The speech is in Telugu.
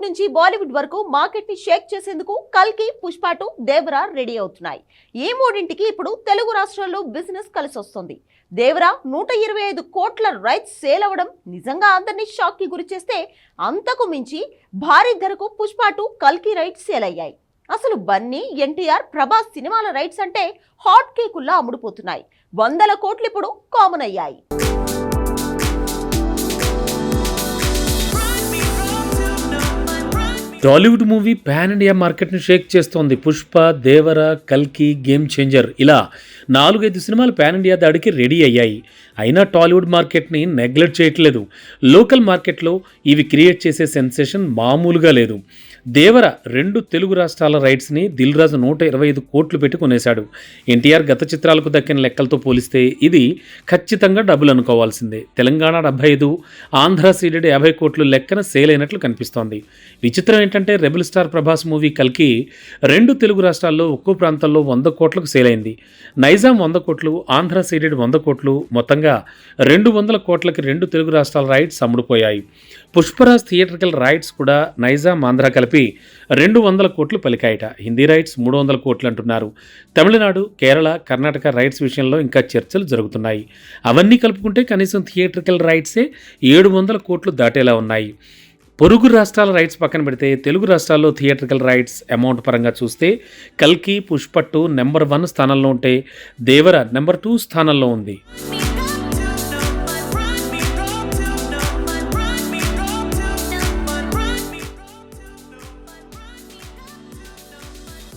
టాలీవుడ్ నుంచి బాలీవుడ్ వరకు మార్కెట్ని షేక్ చేసేందుకు కల్కి పుష్పాటు దేవరా రెడీ అవుతున్నాయి. ఈ మూడింటికి ఇప్పుడు తెలుగు రాష్ట్రాల్లో బిజినెస్ కలిసి వస్తుంది దేవరా నూట ఇరవై ఐదు కోట్ల రైట్స్ సేల్ అవ్వడం నిజంగా అందరినీ షాక్కి గురి చేస్తే అంతకు మించి భారీ ధరకు పుష్పాటు కల్కి రైట్స్ సేల్ అయ్యాయి. అసలు బన్నీ ఎన్టీఆర్ ప్రభాస్ సినిమాల రైట్స్ అంటే హాట్ కేకుల్లా అమ్ముడుపోతున్నాయి. వందల కోట్లు ఇప్పుడు కామన్ అయ్యాయి. టాలీవుడ్ మూవీ పాన్ ఇండియా మార్కెట్ని షేక్ చేస్తోంది. పుష్ప దేవర కల్కి గేమ్ చేంజర్. ఇలా నాలుగైదు సినిమాలు పాన్ ఇండియా దాడికి రెడీ అయ్యాయి. అయినా టాలీవుడ్ మార్కెట్ని నెగ్లెక్ట్ చేయట్లేదు. లోకల్ మార్కెట్లో ఇవి క్రియేట్ చేసే సెన్సేషన్ మామూలుగా లేదు. దేవర రెండు తెలుగు రాష్ట్రాల రైట్స్ని దిల్ రాజు నూట ఇరవై ఐదు కోట్లు పెట్టి కొనేశాడు. ఎన్టీఆర్ గత చిత్రాలకు దక్కిన లెక్కలతో పోలిస్తే ఇది ఖచ్చితంగా డబ్బులు అనుకోవాల్సిందే. తెలంగాణ డెబ్బై ఐదు ఆంధ్ర సీడెడ్ యాభై కోట్లు లెక్కన సేల్ అయినట్లు కనిపిస్తోంది. విచిత్రం ఏంటంటే రెబుల్ స్టార్ ప్రభాస్ మూవీ కలికి రెండు తెలుగు రాష్ట్రాల్లో ఒక్కో ప్రాంతాల్లో వంద కోట్లకు సేల్ అయింది. నైజాం వంద కోట్లు ఆంధ్ర సీడెడ్ వంద కోట్లు మొత్తంగా రెండు వందల కోట్లకి రెండు తెలుగు రాష్ట్రాల రైట్స్ అమ్ముడుపోయాయి. పుష్పరాజ్ థియేటర్కల్ రైట్స్ కూడా నైజాం ఆంధ్ర కలిపి రెండు వందల కోట్లు పలికాయట. హిందీ రైట్స్ మూడు వందల కోట్లు అంటున్నారు. తమిళనాడు కేరళ కర్ణాటక రైట్స్ విషయంలో ఇంకా చర్చలు జరుగుతున్నాయి. అవన్నీ కలుపుకుంటే కనీసం థియేట్రికల్ రైట్సే ఏడు వందల కోట్లు దాటేలా ఉన్నాయి. పొరుగు రాష్ట్రాల రైట్స్ పక్కన పెడితే తెలుగు రాష్ట్రాల్లో థియేట్రికల్ రైట్స్ అమౌంట్ పరంగా చూస్తే కల్కి పుష్పట్టు నెంబర్ వన్ స్థానంలో ఉంటే దేవర నెంబర్ టూ స్థానంలో ఉంది.